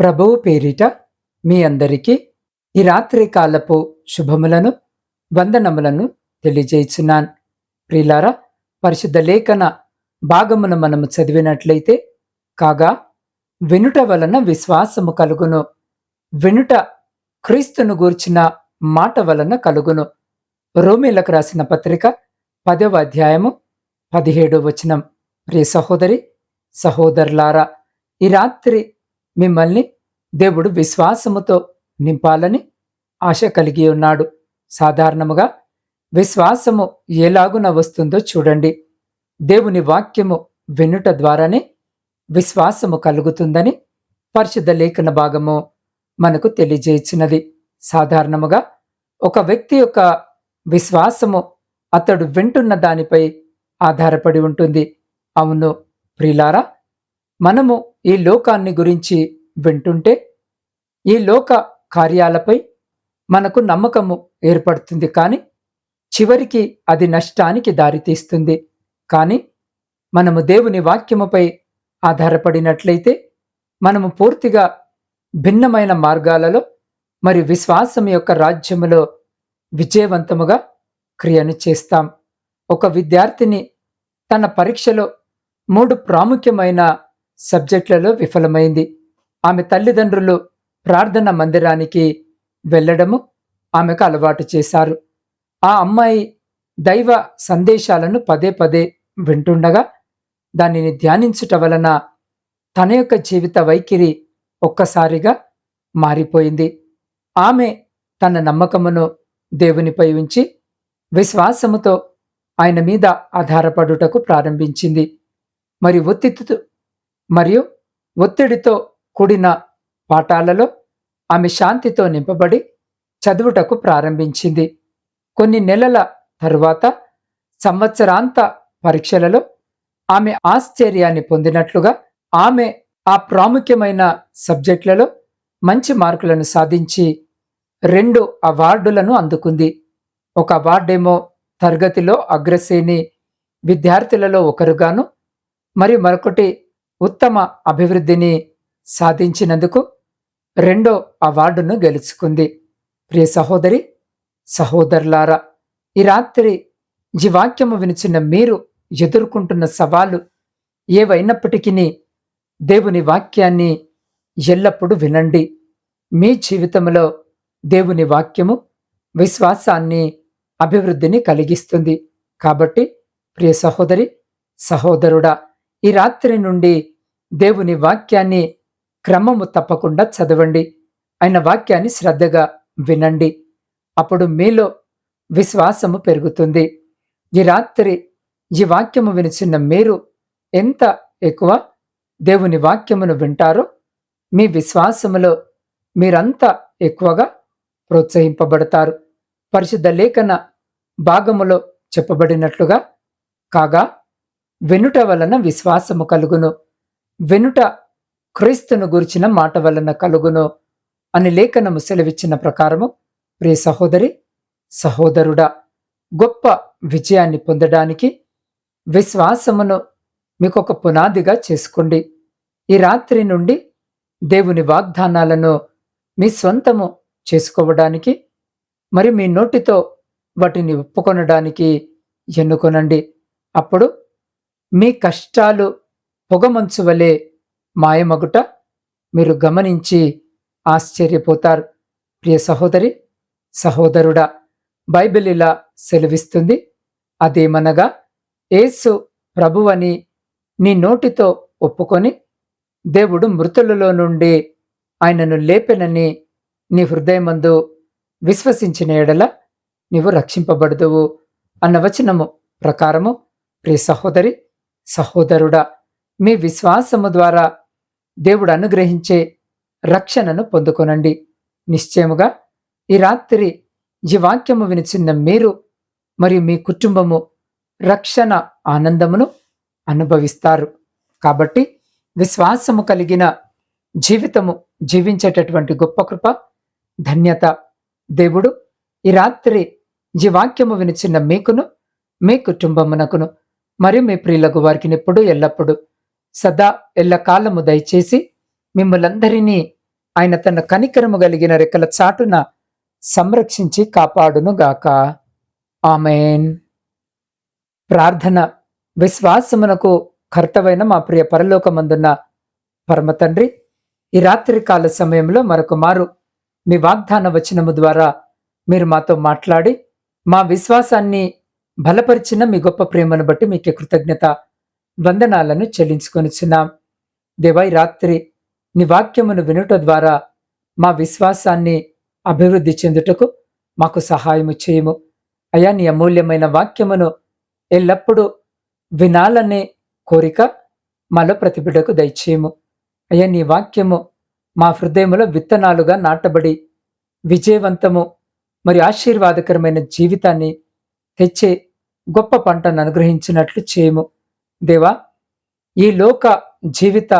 ప్రభువు పేరిట మీ అందరికీ ఈ రాత్రి కాలపు శుభములను వందనములను తెలియజేస్తున్నాను ప్రిలారా పరిశుద్ధ లేఖన భాగమును మనము చదివినట్లయితే కాగా వినుట వలన విశ్వాసము కలుగును. వినుట క్రీస్తును గూర్చిన మాట వలన కలుగును. రోమిలకు రాసిన పత్రిక పదవ అధ్యాయము పదిహేడో వచనం. ప్రియ సహోదరి సహోదరులారా ఈ రాత్రి మిమ్మల్ని దేవుడు విశ్వాసముతో నింపాలని ఆశ కలిగి ఉన్నాడు. సాధారణముగా విశ్వాసము ఎలాగున వస్తుందో చూడండి. దేవుని వాక్యము వినుట ద్వారానే విశ్వాసము కలుగుతుందని పరిశుద్ధ లేఖన భాగము మనకు తెలియజేయించినది సాధారణముగా ఒక వ్యక్తి యొక్క విశ్వాసము అతడు వింటున్న దానిపై ఆధారపడి ఉంటుంది. అవును ప్రిలారా మనము ఈ లోకాన్ని గురించి వింటుంటే ఈ లోక కార్యాలపై మనకు నమ్మకము ఏర్పడుతుంది కానీ చివరికి అది నష్టానికి దారితీస్తుంది. కానీ మనము దేవుని వాక్యముపై ఆధారపడినట్లయితే మనము పూర్తిగా భిన్నమైన మార్గాలలో మరి విశ్వాసం యొక్క రాజ్యములో విజయవంతముగా క్రియను చేస్తాం. ఒక విద్యార్థిని తన పరీక్షలో మూడు ప్రాముఖ్యమైన సబ్జెక్టులలో విఫలమైంది. ఆమె తల్లిదండ్రులు ప్రార్థన మందిరానికి వెళ్ళడము ఆమెకు అలవాటు చేశారు. ఆ అమ్మాయి దైవ సందేశాలను పదే పదే వింటుండగా దానిని ధ్యానించుట వలన తన యొక్క జీవిత వైఖరి ఒక్కసారిగా మారిపోయింది. ఆమె తన నమ్మకమును దేవునిపై ఉంచి విశ్వాసముతో ఆయన మీద ఆధారపడుటకు ప్రారంభించింది. మరి ఒత్తిడితో మరియు ఒత్తిడితో కూడిన పాఠాలలో ఆమె శాంతితో నింపబడి చదువుటకు ప్రారంభించింది. కొన్ని నెలల తరువాత సంవత్సరాంత పరీక్షలలో ఆమె ఆశ్చర్యాన్ని పొందినట్లుగా ఆమె ఆ ప్రాముఖ్యమైన సబ్జెక్టులలో మంచి మార్కులను సాధించి రెండు అవార్డులను అందుకుంది. ఒక అవార్డేమో తరగతిలో అగ్రశ్రేణి విద్యార్థులలో ఒకరుగాను మరి మరొకటి ఉత్తమ అభివృద్ధిని సాధించినందుకు రెండో అవార్డును గెలుచుకుంది. ప్రియ సహోదరి సహోదరులారా ఈ రాత్రి ఈ వాక్యము వినిచిన మీరు ఎదుర్కొంటున్న సవాలు ఏవైనప్పటికీ దేవుని వాక్యాన్ని ఎల్లప్పుడూ వినండి. మీ జీవితంలో దేవుని వాక్యము విశ్వాసాన్ని అభివృద్ధిని కలిగిస్తుంది. కాబట్టి ప్రియ సహోదరి సహోదరుడా ఈ రాత్రి నుండి దేవుని వాక్యాన్ని క్రమము తప్పకుండా చదవండి. ఆయన వాక్యాన్ని శ్రద్ధగా వినండి. అప్పుడు మీలో విశ్వాసము పెరుగుతుంది. ఈ రాత్రి ఈ వాక్యము వినిచిన్న మీరు ఎంత ఎక్కువ దేవుని వాక్యమును వింటారో మీ విశ్వాసములో మీరంతా ఎక్కువగా ప్రోత్సహింపబడతారు. పరిశుద్ధ లేఖన భాగములో చెప్పబడినట్లుగా కాగా వెనుట వలన విశ్వాసము కలుగును. వెనుట క్రీస్తును గురిచిన మాట వలన కలుగును అని లేఖనము సెలవిచ్చిన ప్రకారము ప్రియ సహోదరి సహోదరుడా గొప్ప విజయాన్ని పొందడానికి విశ్వాసమును మీకు ఒక పునాదిగా చేసుకోండి. ఈ రాత్రి నుండి దేవుని వాగ్దానాలను మీ స్వంతము చేసుకోవడానికి మరి మీ నోటితో వాటిని ఒప్పుకొనడానికి ఎన్నుకొనండి. అప్పుడు మీ కష్టాలు పొగమంచు వలె మాయమగుట మీరు గమనించి ఆశ్చర్యపోతారు. ప్రియ సహోదరి సహోదరుడా బైబిల్ ఇలా సెలవిస్తుంది. అదేమనగా ఏసు ప్రభువని నీ నోటితో ఒప్పుకొని దేవుడు మృతులలో నుండి ఆయనను లేపెనని నీ హృదయమందు విశ్వసించిన ఎడల నీవు రక్షింపబడదువు అన్న వచనము ప్రకారము. ప్రియ సహోదరి సహోదరుడా మీ విశ్వాసము ద్వారా దేవుడు అనుగ్రహించే రక్షణను పొందుకొనండి. నిశ్చయముగా ఈ రాత్రి ఈ వాక్యము వినిచిన్న మీరు మరియు మీ కుటుంబము రక్షణ ఆనందమును అనుభవిస్తారు. కాబట్టి విశ్వాసము కలిగిన జీవితము జీవించేటటువంటి గొప్ప కృప ధన్యత దేవుడు ఈ రాత్రి ఈ వాక్యము వినిచిన్న మీకును మీ కుటుంబమునకును మరియు మీ ప్రియులకు వారికి ఎప్పుడు ఎల్లప్పుడూ సదా ఎల్లకాలము దయచేసి మిమ్మలందరినీ ఆయన తన కనికరము కలిగిన రెక్కల చాటున సంరక్షించి కాపాడునుగాక. ఆమెన్. ప్రార్థన విశ్వాసమునకు కర్తవైన మా ప్రియ పరలోకమందున్న పరమ తండ్రి ఈ రాత్రి కాల సమయంలో మరొక మారు మీ వాగ్దాన వచనము ద్వారా మీరు మాతో మాట్లాడి మా విశ్వాసాన్ని బలపరిచిన మీ గొప్ప ప్రేమను బట్టి మీకు కృతజ్ఞత వందనాలను చెల్లించుకొనిచున్నాం. దేవా రాత్రి నీ వాక్యమును వినుట ద్వారా మా విశ్వాసాన్ని అభివృద్ధి చెందుటకు మాకు సహాయము చేయము. అయా నీ అమూల్యమైన వాక్యమును ఎల్లప్పుడూ వినాలనే కోరిక మాలో ప్రతిబిడకు దయచేయము. అయ్యా నీ వాక్యము మా హృదయములో విత్తనాలుగా నాటబడి విజయవంతము మరి ఆశీర్వాదకరమైన జీవితాన్ని తెచ్చే గొప్ప పంటను అనుగ్రహించినట్లు చేయము. దేవా ఈ లోక జీవిత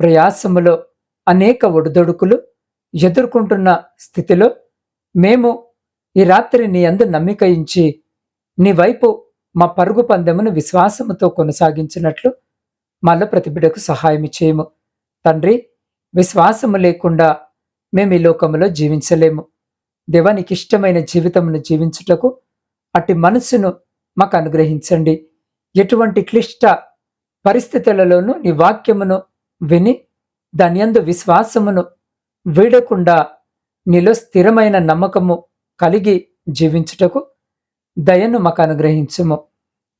ప్రయాసములో అనేక ఒడిదొడుకులు ఎదుర్కొంటున్న స్థితిలో మేము ఈ రాత్రి నీ అందు నమ్మిక ఇచ్చి నీ వైపు మా పరుగు పందెమును విశ్వాసముతో కొనసాగించినట్లు మాలో ప్రతిబిడకు సహాయం చేయము. తండ్రి విశ్వాసము లేకుండా మేము ఈ లోకములో జీవించలేము. దేవానికి ఇష్టమైన జీవితమును జీవించుటకు అట్టి మనసును మాకు అనుగ్రహించండి. ఎటువంటి క్లిష్ట పరిస్థితులలోనూ నీ వాక్యమును విని దాని అందు విశ్వాసమును వీడకుండా నీలో స్థిరమైన నమ్మకము కలిగి జీవించుటకు దయను మాకు అనుగ్రహించుము.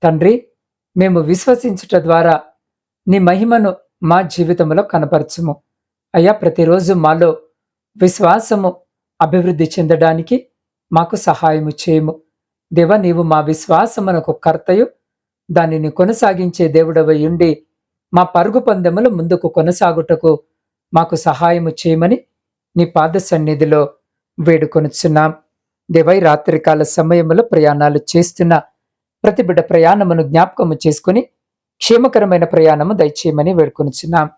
తండ్రి మేము విశ్వసించుట ద్వారా నీ మహిమను మా జీవితంలో కనపరచుము. అయ్యా ప్రతిరోజు మాలో విశ్వాసము అభివృద్ధి చెందడానికి మాకు సహాయము చేయము. దేవ నీవు మా విశ్వాసమునకు కర్తయు. దానిని కొనసాగించే దేవుడవై ఉండి మా పరుగు పందెములు ముందుకు కొనసాగుటకు మాకు సహాయము చేయమని నీ పాద సన్నిధిలో వేడుకొనుచున్నాం. దేవై రాత్రికాల సమయంలో ప్రయాణాలు చేస్తున్న ప్రతి బిడ్డ ప్రయాణమును జ్ఞాపకము చేసుకుని క్షేమకరమైన ప్రయాణము దయచేయమని వేడుకొనుచున్నాం.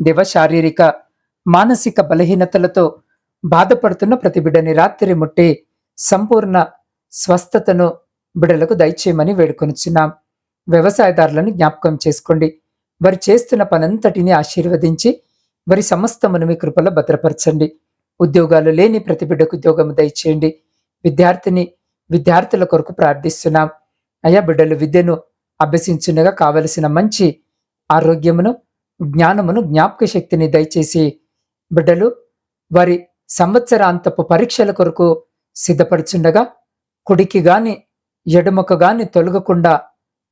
దేవ శారీరక మానసిక బలహీనతలతో బాధపడుతున్న ప్రతి బిడ్డని రాత్రి ముట్టి సంపూర్ణ స్వస్థతను బిడ్డలకు దయచేయమని వేడుకొనుచున్నాం. వ్యవసాయదారులను జ్ఞాపకం చేసుకోండి. వారు చేస్తున్న పనంతటిని ఆశీర్వదించి వారి సమస్తమును మీ కృపలో భద్రపరచండి. ఉద్యోగాలు లేని ప్రతి బిడ్డకు ఉద్యోగము దయచేయండి. విద్యార్థిని విద్యార్థుల కొరకు ప్రార్థిస్తున్నాం. అయ్యా బిడ్డలు విద్యను అభ్యసించుండగా కావలసిన మంచి ఆరోగ్యమును జ్ఞానమును జ్ఞాపక శక్తిని దయచేసి బిడ్డలు వారి సంవత్సరాంతపు పరీక్షల కొరకు సిద్ధపడుచుండగా కుడికి గాని ఎడమకు గాని తొలగకుండా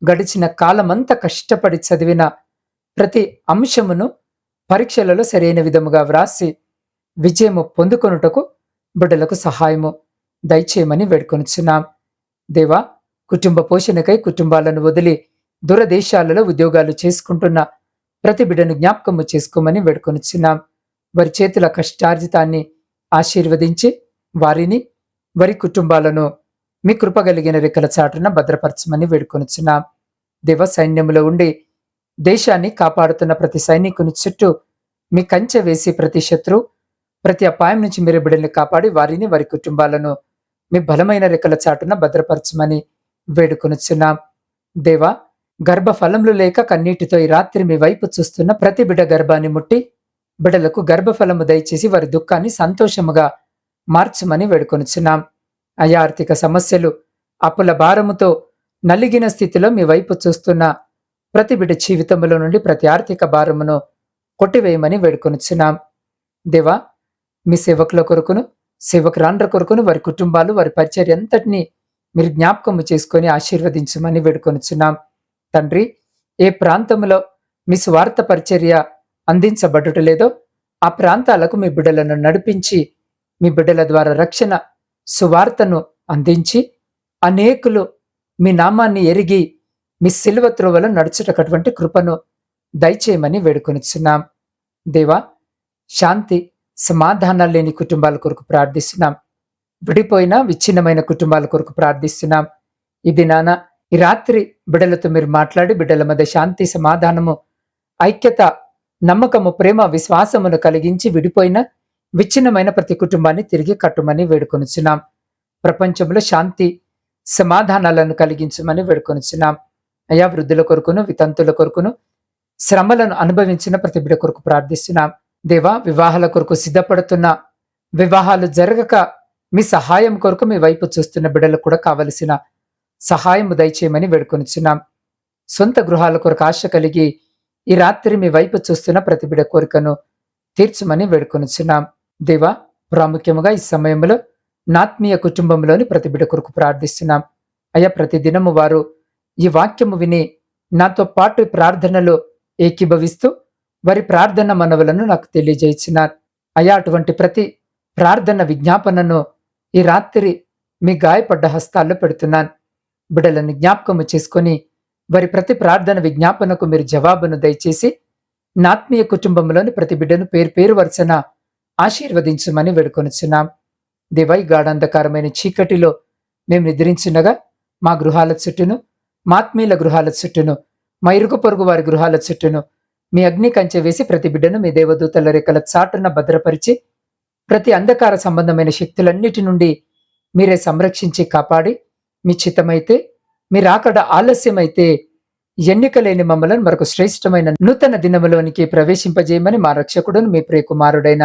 గడిచిన కాలమంతా కష్టపడి చదివిన ప్రతి అంశమును పరీక్షలలో సరైన విధముగా వ్రాసి విజయము పొందుకొనుటకు బిడ్డలకు సహాయము దయచేయమని వేడుకొనుచున్నాం. దేవా కుటుంబ పోషణకై కుటుంబాలను వదిలి దూరదేశాలలో ఉద్యోగాలు చేసుకుంటున్న ప్రతి బిడ్డను జ్ఞాపకము చేసుకోమని వేడుకొనుచున్నాం. వారి చేతుల కష్టార్జితాన్ని ఆశీర్వదించి వారిని వారి కుటుంబాలను మీ కృపగలిగిన రెక్కల చాటున భద్రపరచమని వేడుకొనుచున్నాం. దేవ సైన్యంలో ఉండి దేశాన్ని కాపాడుతున్న ప్రతి సైనికుని చుట్టూ మీ కంచె వేసి ప్రతి శత్రు ప్రతి అపాయం నుంచి మీరు బిడ్డల్ని కాపాడి వారిని వారి కుటుంబాలను మీ బలమైన రెక్కల చాటున భద్రపరచమని వేడుకొనుచున్నాం. దేవా గర్భఫలములు లేక కన్నీటితో ఈ రాత్రి మీ వైపు చూస్తున్న ప్రతి బిడ్డ గర్భాన్ని ముట్టి బిడ్డలకు గర్భఫలము దయచేసి వారి దుఃఖాన్ని సంతోషముగా మార్చమని వేడుకొనుచున్నాం. అయా ఆర్థిక సమస్యలు అప్పుల భారముతో నలిగిన స్థితిలో మీ వైపు చూస్తున్న ప్రతి బిడ్డ జీవితంలో నుండి ప్రతి ఆర్థిక భారమును కొట్టివేయమని వేడుకొనిచ్చున్నాం దేవా మీ సేవకుల కొరకును సేవకురాండ్ర కొరకును వారి కుటుంబాలు వారి పరిచర్య అంతటినీ మీరు జ్ఞాపకము చేసుకొని ఆశీర్వదించమని వేడుకొనుచున్నాం. తండ్రి ఏ ప్రాంతంలో మీ స్వార్థ పరిచర్య అందించబడుట లేదో ఆ ప్రాంతాలకు మీ బిడ్డలను నడిపించి మీ బిడ్డల ద్వారా రక్షణ సువార్తను అందించి అనేకులు మీ నామాన్ని ఎరిగి మీ సిల్వ త్రోవలో నడుచుటటువంటి కృపను దయచేయమని వేడుకొనిచున్నాం. దేవా శాంతి సమాధానాలు లేని కుటుంబాల కొరకు ప్రార్థిస్తున్నాం. విడిపోయిన విచ్ఛిన్నమైన కుటుంబాల కొరకు ప్రార్థిస్తున్నాం. ఇది నాన్న ఈ రాత్రి బిడ్డలతో మీరు మాట్లాడి బిడ్డల మధ్య శాంతి సమాధానము ఐక్యత నమ్మకము ప్రేమ విశ్వాసమును కలిగించి విడిపోయిన విచ్ఛిన్నమైన ప్రతి కుటుంబాన్ని తిరిగి కట్టుమని వేడుకొనిచున్నాం. ప్రపంచంలో శాంతి సమాధానాలను కలిగించమని వేడుకొనిచున్నాం. అయా వృద్ధుల కొరకును వితంతుల కొరకును శ్రమలను అనుభవించిన ప్రతి బిడ కొరకు ప్రార్థిస్తున్నాం. దేవా వివాహాల కొరకు సిద్ధపడుతున్న వివాహాలు జరగక మీ సహాయం కొరకు మీ వైపు చూస్తున్న బిడ్డలకు కూడా కావలసిన సహాయం దయచేయమని వేడుకొనిచున్నాం. సొంత గృహాల కొరకు ఆశ కలిగి ఈ రాత్రి మీ వైపు చూస్తున్న ప్రతి బిడ కోరికను తీర్చమని వేడుకొనిచున్నాం. దేవా ప్రాముఖ్యముగా ఈ సమయంలో నాత్మీయ కుటుంబంలోని ప్రతి బిడ్డ కొరకు ప్రార్థిస్తున్నాం. అయ్యా ప్రతి దినము వారు ఈ వాక్యము విని నాతో పాటు ప్రార్థనలో ఏకీభవిస్తూ వారి ప్రార్థన మనవులను నాకు తెలియజేయించినారు అయ్యా అటువంటి ప్రతి ప్రార్థన విజ్ఞాపనను ఈ రాత్రి మీ గాయపడ్డ హస్తాల్లో పెడుతున్నాను. బిడ్డలను జ్ఞాపకము చేసుకొని వారి ప్రతి ప్రార్థన విజ్ఞాపనకు మీరు జవాబును దయచేసి నాత్మీయ కుటుంబంలోని ప్రతి బిడ్డను పేరు పేరు వరుసన ఆశీర్వదించమని వేడుకొనిచున్నాం. దివై గాఢంధకారమైన చీకటిలో మేము నిద్రించినగా మా గృహాల చుట్టూను మాత్మీయుల గృహాల చుట్టూను మా ఇరుగు పొరుగు వారి గృహాల చుట్టూను మీ అగ్ని కంచె వేసి ప్రతి బిడ్డను మీ దేవదూతల రేఖల చాటున భద్రపరిచి ప్రతి అంధకార సంబంధమైన శక్తులన్నిటి నుండి మీరే సంరక్షించి కాపాడి మీ చిత్తమైతే మీరు ఆలస్యమైతే ఎన్నికలేని మమ్మలను మరొక శ్రేష్టమైన నూతన దినములోనికి ప్రవేశింపజేయమని మా రక్షకుడును మీ ప్రియకుమారుడైన